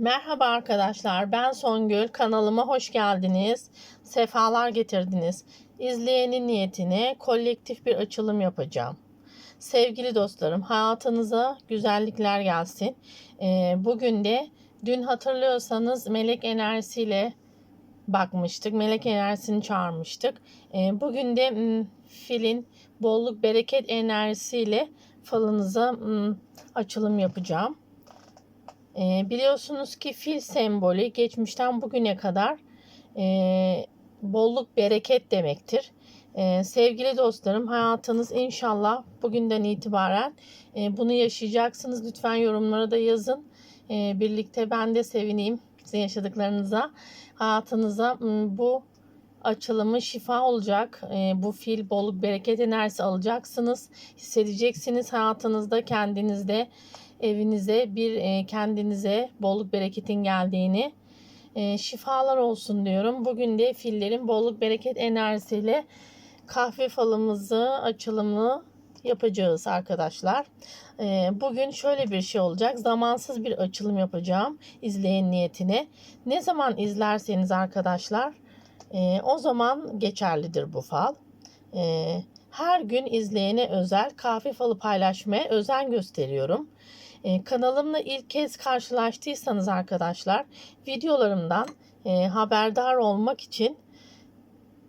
Merhaba arkadaşlar, ben Songül. Kanalıma hoş geldiniz. Sefalar getirdiniz. İzleyenin niyetine kolektif bir açılım yapacağım. Sevgili dostlarım, hayatınıza güzellikler gelsin. Ee, bugün de dün hatırlıyorsanız melek enerjisiyle bakmıştık. Melek enerjisini çağırmıştık. Ee, bugün de m, filin bolluk bereket enerjisiyle falınıza m, açılım yapacağım. E, biliyorsunuz ki fil sembolü geçmişten bugüne kadar e, bolluk bereket demektir. E, sevgili dostlarım hayatınız inşallah bugünden itibaren e, bunu yaşayacaksınız. Lütfen yorumlara da yazın. E, birlikte ben de sevineyim sizin yaşadıklarınıza. Hayatınıza bu açılımı şifa olacak. E, bu fil bolluk bereket enerjisi alacaksınız. Hissedeceksiniz hayatınızda kendinizde evinize bir e, kendinize bolluk bereketin geldiğini e, şifalar olsun diyorum. Bugün de fillerin bolluk bereket enerjisiyle kahve falımızı açılımı yapacağız arkadaşlar. E, bugün şöyle bir şey olacak. Zamansız bir açılım yapacağım izleyen niyetine. Ne zaman izlerseniz arkadaşlar o zaman geçerlidir bu fal. Her gün izleyene özel kahve falı paylaşmaya özen gösteriyorum. Ee, kanalımla ilk kez karşılaştıysanız arkadaşlar videolarımdan e, haberdar olmak için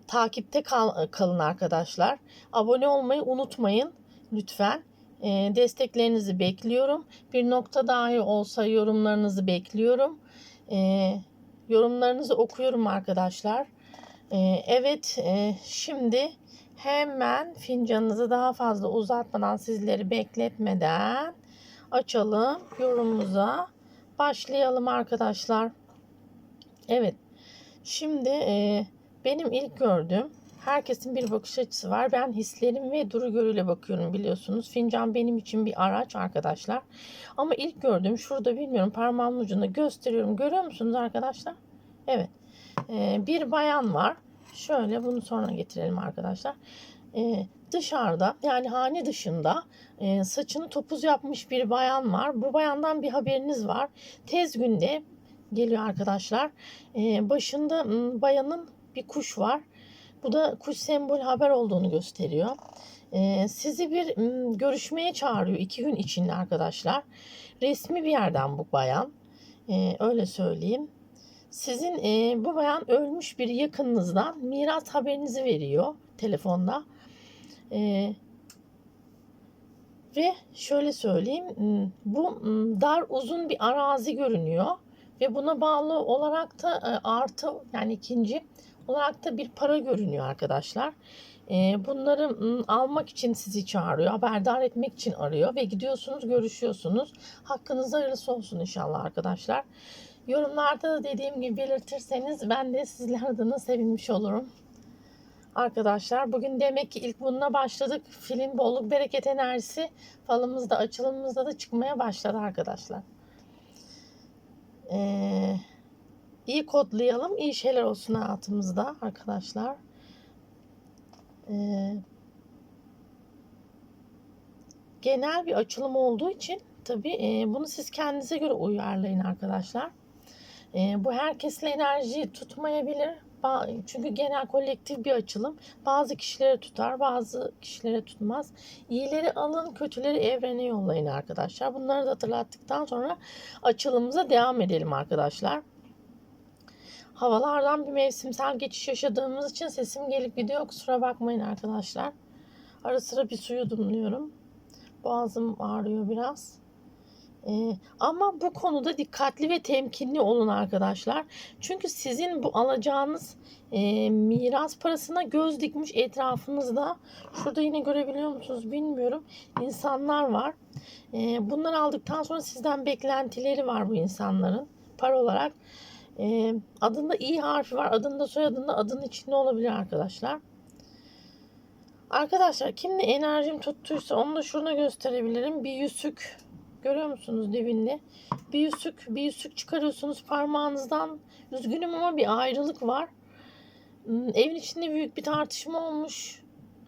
takipte kal, kalın arkadaşlar. Abone olmayı unutmayın lütfen. E, desteklerinizi bekliyorum. Bir nokta dahi olsa yorumlarınızı bekliyorum. E, yorumlarınızı okuyorum arkadaşlar. E, evet e, şimdi hemen fincanınızı daha fazla uzatmadan sizleri bekletmeden açalım yorumumuza başlayalım arkadaşlar. Evet. Şimdi e, benim ilk gördüğüm herkesin bir bakış açısı var. Ben hislerim ve duru görüyle bakıyorum biliyorsunuz. Fincan benim için bir araç arkadaşlar. Ama ilk gördüğüm şurada bilmiyorum parmağımın ucunda gösteriyorum. Görüyor musunuz arkadaşlar? Evet. E, bir bayan var. Şöyle bunu sonra getirelim arkadaşlar. E, dışarıda yani hane dışında e, saçını topuz yapmış bir bayan var. Bu bayandan bir haberiniz var. Tez günde geliyor arkadaşlar. E, başında bayanın bir kuş var. Bu da kuş sembol haber olduğunu gösteriyor. E, sizi bir m, görüşmeye çağırıyor iki gün içinde arkadaşlar. Resmi bir yerden bu bayan. E, öyle söyleyeyim. Sizin e, bu bayan ölmüş bir yakınınızdan miras haberinizi veriyor telefonda. Ee, ve şöyle söyleyeyim bu dar uzun bir arazi görünüyor ve buna bağlı olarak da e, artı yani ikinci olarak da bir para görünüyor arkadaşlar. E, bunları almak için sizi çağırıyor, haberdar etmek için arıyor ve gidiyorsunuz, görüşüyorsunuz. Hakkınızda hayırlısı olsun inşallah arkadaşlar. Yorumlarda da dediğim gibi belirtirseniz ben de sizler adına sevinmiş olurum. Arkadaşlar bugün demek ki ilk bununla başladık. Filin bolluk bereket enerjisi falımızda açılımımızda da çıkmaya başladı arkadaşlar. Ee, iyi kodlayalım. iyi şeyler olsun hayatımızda arkadaşlar. Ee, genel bir açılım olduğu için tabi e, bunu siz kendinize göre uyarlayın arkadaşlar. E, bu herkesle enerji tutmayabilir çünkü genel kolektif bir açılım. Bazı kişilere tutar, bazı kişilere tutmaz. İyileri alın, kötüleri evrene yollayın arkadaşlar. Bunları da hatırlattıktan sonra açılımımıza devam edelim arkadaşlar. Havalardan bir mevsimsel geçiş yaşadığımız için sesim gelip gidiyor. Kusura bakmayın arkadaşlar. Ara sıra bir suyu dumluyorum. Boğazım ağrıyor biraz. Ee, ama bu konuda dikkatli ve temkinli olun arkadaşlar. Çünkü sizin bu alacağınız e, miras parasına göz dikmiş etrafınızda. Şurada yine görebiliyor musunuz bilmiyorum. İnsanlar var. E, bunları aldıktan sonra sizden beklentileri var bu insanların. Para olarak. E, adında i harfi var. Adında soyadında adın içinde olabilir arkadaşlar. Arkadaşlar kimde enerjim tuttuysa onu da şurada gösterebilirim. Bir yüzük Görüyor musunuz dibinde? Bir yüzük, bir yüzük çıkarıyorsunuz parmağınızdan. Üzgünüm ama bir ayrılık var. Hmm, evin içinde büyük bir tartışma olmuş.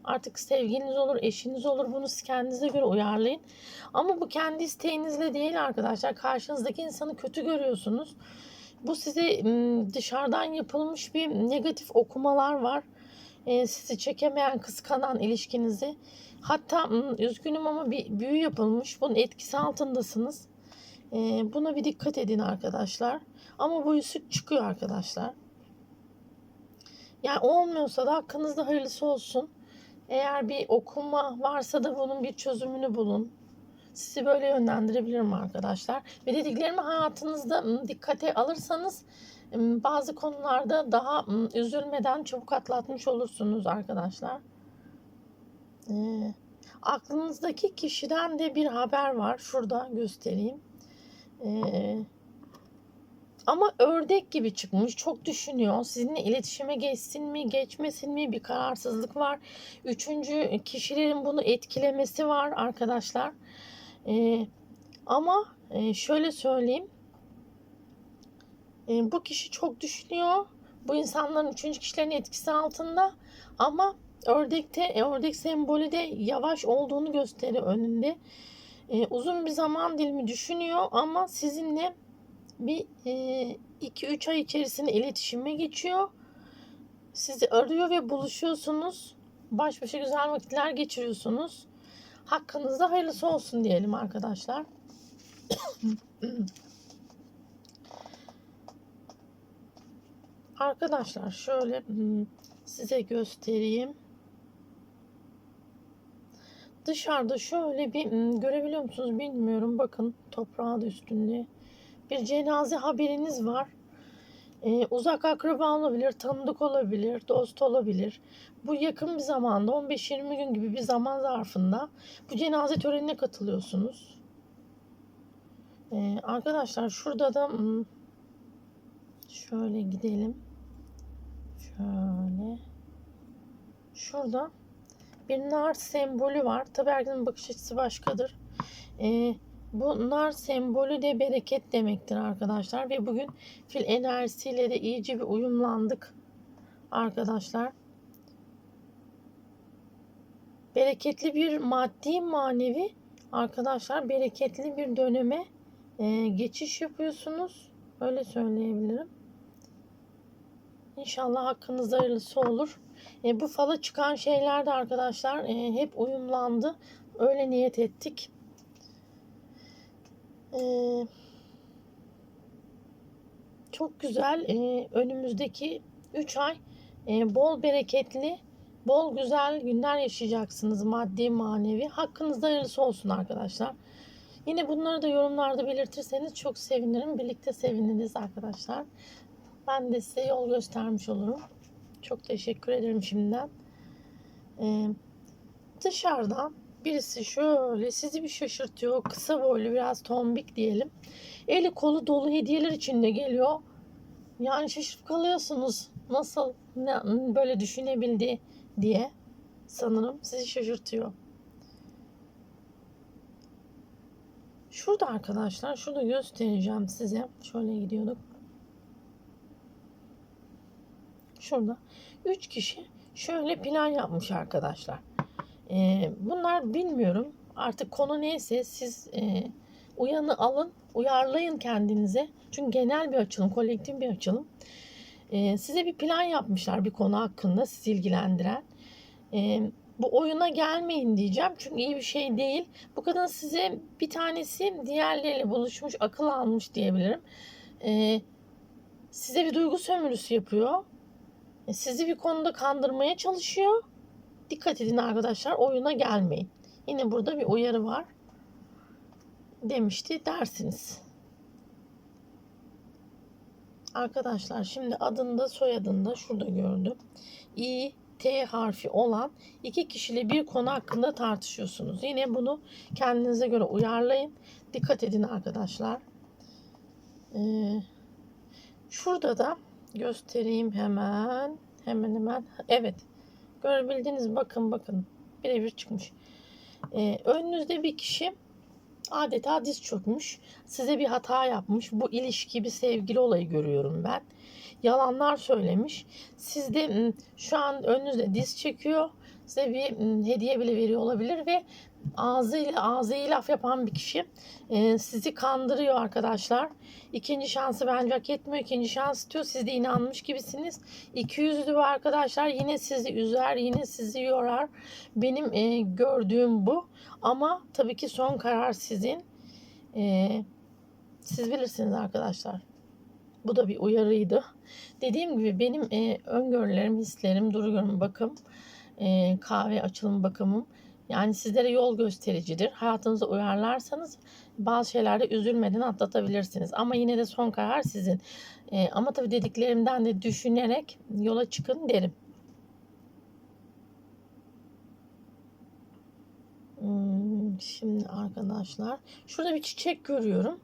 Artık sevgiliniz olur, eşiniz olur. Bunu siz kendinize göre uyarlayın. Ama bu kendi isteğinizle değil arkadaşlar. Karşınızdaki insanı kötü görüyorsunuz. Bu size m, dışarıdan yapılmış bir negatif okumalar var. E, sizi çekemeyen, kıskanan ilişkinizi. Hatta üzgünüm ama bir büyü yapılmış. Bunun etkisi altındasınız. E, buna bir dikkat edin arkadaşlar. Ama bu yüzük çıkıyor arkadaşlar. Yani olmuyorsa da hakkınızda hayırlısı olsun. Eğer bir okuma varsa da bunun bir çözümünü bulun. Sizi böyle yönlendirebilirim arkadaşlar. Ve dediklerimi hayatınızda dikkate alırsanız bazı konularda daha üzülmeden çabuk atlatmış olursunuz arkadaşlar. Ee, aklınızdaki kişiden de bir haber var. Şurada göstereyim. Ee, ama ördek gibi çıkmış. Çok düşünüyor. Sizinle iletişime geçsin mi, geçmesin mi bir kararsızlık var. Üçüncü kişilerin bunu etkilemesi var arkadaşlar. Ee, ama e, şöyle söyleyeyim. E, bu kişi çok düşünüyor. Bu insanların üçüncü kişilerin etkisi altında. Ama ördekte, e, ördek sembolü de yavaş olduğunu gösteriyor önünde. E, uzun bir zaman dilimi düşünüyor ama sizinle bir 2-3 ay içerisinde iletişime geçiyor. Sizi arıyor ve buluşuyorsunuz. Baş başa güzel vakitler geçiriyorsunuz. Hakkınızda hayırlısı olsun diyelim arkadaşlar. arkadaşlar şöyle hmm, size göstereyim. Dışarıda şöyle bir hmm, görebiliyor musunuz bilmiyorum. Bakın toprağı da üstünde bir cenaze haberiniz var. Ee, uzak akraba olabilir, tanıdık olabilir, dost olabilir. Bu yakın bir zamanda 15-20 gün gibi bir zaman zarfında bu cenaze törenine katılıyorsunuz. Ee, arkadaşlar şurada da hmm, şöyle gidelim. Şöyle. Şurada bir nar sembolü var. Tabi herkesin bakış açısı başkadır. Ee, Bunlar sembolü de bereket demektir arkadaşlar. Ve bugün fil enerjisiyle de iyice bir uyumlandık arkadaşlar. Bereketli bir maddi manevi arkadaşlar bereketli bir döneme e, geçiş yapıyorsunuz. Öyle söyleyebilirim. İnşallah hakkınızda hayırlısı olur. E, bu fala çıkan şeyler de arkadaşlar e, hep uyumlandı. Öyle niyet ettik. Ee, çok güzel. Ee, önümüzdeki 3 ay e, bol bereketli, bol güzel günler yaşayacaksınız maddi manevi. Hakkınızda hayırlısı olsun arkadaşlar. Yine bunları da yorumlarda belirtirseniz çok sevinirim. Birlikte seviniriz arkadaşlar. Ben de size yol göstermiş olurum. Çok teşekkür ederim şimdiden. Ee, dışarıdan Birisi şöyle sizi bir şaşırtıyor. Kısa boylu biraz tombik diyelim. Eli kolu dolu hediyeler içinde geliyor. Yani şaşırıp kalıyorsunuz. Nasıl ne, böyle düşünebildi diye sanırım sizi şaşırtıyor. Şurada arkadaşlar şurada göstereceğim size. Şöyle gidiyorduk. Şurada 3 kişi şöyle plan yapmış arkadaşlar. E, bunlar bilmiyorum. Artık konu neyse siz e, uyanı alın, uyarlayın kendinize. Çünkü genel bir açılım, kolektif bir açılım. E, size bir plan yapmışlar bir konu hakkında sizi ilgilendiren. E, bu oyuna gelmeyin diyeceğim. Çünkü iyi bir şey değil. Bu kadın size bir tanesi diğerleriyle buluşmuş, akıl almış diyebilirim. E, size bir duygu sömürüsü yapıyor. Sizi bir konuda kandırmaya çalışıyor Dikkat edin arkadaşlar oyuna gelmeyin. Yine burada bir uyarı var. Demişti dersiniz. Arkadaşlar şimdi adında soyadında şurada gördüm. İ, T harfi olan iki kişiyle bir konu hakkında tartışıyorsunuz. Yine bunu kendinize göre uyarlayın. Dikkat edin arkadaşlar. Ee, şurada da göstereyim hemen. Hemen hemen. Evet. Görebildiniz bakın bakın. Birebir çıkmış. Ee, önünüzde bir kişi adeta diz çökmüş. Size bir hata yapmış. Bu ilişki bir sevgili olayı görüyorum ben. Yalanlar söylemiş. Siz de şu an önünüzde diz çekiyor. size bir m, hediye bile veriyor olabilir ve ağzıyla ağzıyla laf yapan bir kişi e, sizi kandırıyor arkadaşlar. İkinci şansı bence hak etmiyor. İkinci şans diyor. Siz de inanmış gibisiniz. İki yüzlü arkadaşlar yine sizi üzer, yine sizi yorar. Benim e, gördüğüm bu. Ama tabii ki son karar sizin. E, siz bilirsiniz arkadaşlar. Bu da bir uyarıydı. Dediğim gibi benim e, öngörülerim, hislerim, duruyorum bakım, e, kahve açılım bakımım. Yani sizlere yol göstericidir. Hayatınıza uyarlarsanız bazı şeylerde üzülmeden atlatabilirsiniz. Ama yine de son karar sizin. E, ama tabii dediklerimden de düşünerek yola çıkın derim. Hmm, Şimdi arkadaşlar şurada bir çiçek görüyorum.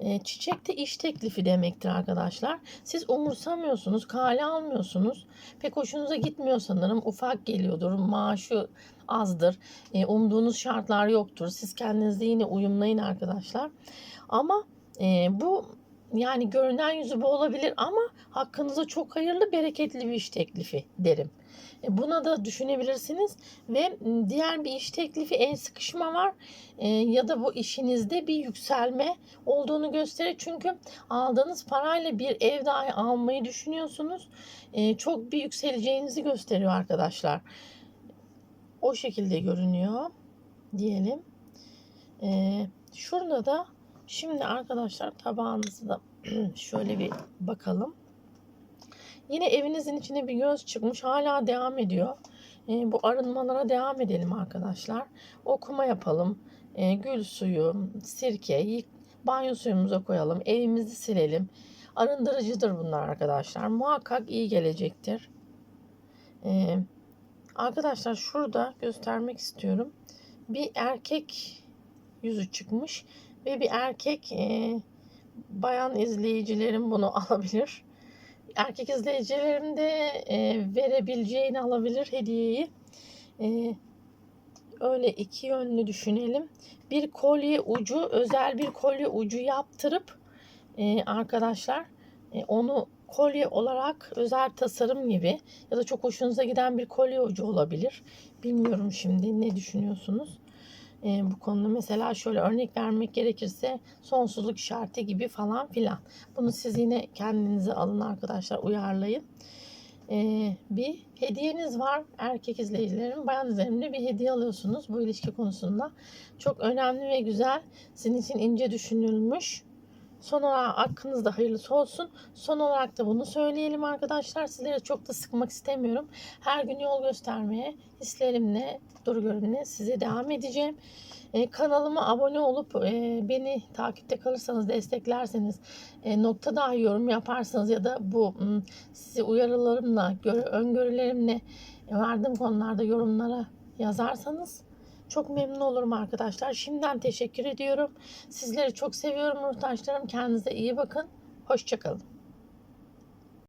E, çiçek de iş teklifi demektir arkadaşlar. Siz umursamıyorsunuz, kale almıyorsunuz. Pek hoşunuza gitmiyor sanırım. Ufak geliyordur, maaşı azdır. E, umduğunuz şartlar yoktur. Siz kendinizi yine uyumlayın arkadaşlar. Ama e, bu yani görünen yüzü bu olabilir ama hakkınızda çok hayırlı, bereketli bir iş teklifi derim. E, Buna da düşünebilirsiniz ve diğer bir iş teklifi el sıkışma var E, ya da bu işinizde bir yükselme olduğunu gösterir. Çünkü aldığınız parayla bir ev dahi almayı düşünüyorsunuz. E, çok bir yükseleceğinizi gösteriyor arkadaşlar. O şekilde görünüyor diyelim. Şurada da şimdi arkadaşlar tabağınızı da şöyle bir bakalım. Yine evinizin içine bir göz çıkmış. Hala devam ediyor. E, bu arınmalara devam edelim arkadaşlar. Okuma yapalım. E, gül suyu, sirke, banyo suyumuza koyalım. Evimizi silelim. Arındırıcıdır bunlar arkadaşlar. Muhakkak iyi gelecektir. E, arkadaşlar şurada göstermek istiyorum. Bir erkek yüzü çıkmış ve bir erkek e, bayan izleyicilerim bunu alabilir erkek izleyicilerim de e, verebileceğini alabilir hediyeyi. E, öyle iki yönlü düşünelim. Bir kolye ucu, özel bir kolye ucu yaptırıp e, arkadaşlar e, onu kolye olarak özel tasarım gibi ya da çok hoşunuza giden bir kolye ucu olabilir. Bilmiyorum şimdi ne düşünüyorsunuz? E, bu konuda mesela şöyle örnek vermek gerekirse sonsuzluk işareti gibi falan filan. Bunu siz yine kendinize alın arkadaşlar uyarlayın. E, bir hediyeniz var erkek izleyicilerim. Bayan izleyicilerimde bir hediye alıyorsunuz bu ilişki konusunda. Çok önemli ve güzel. Sizin için ince düşünülmüş. Son olarak hakkınızda hayırlısı olsun. Son olarak da bunu söyleyelim arkadaşlar. Sizleri çok da sıkmak istemiyorum. Her gün yol göstermeye hislerimle, duru görünümle size devam edeceğim. Ee, kanalıma abone olup e, beni takipte kalırsanız, desteklerseniz, e, nokta dahi yorum yaparsanız ya da bu m, sizi uyarılarımla, göre, öngörülerimle verdiğim konularda yorumlara yazarsanız çok memnun olurum arkadaşlar. Şimdiden teşekkür ediyorum. Sizleri çok seviyorum ruhtaşlarım. Kendinize iyi bakın. Hoşçakalın.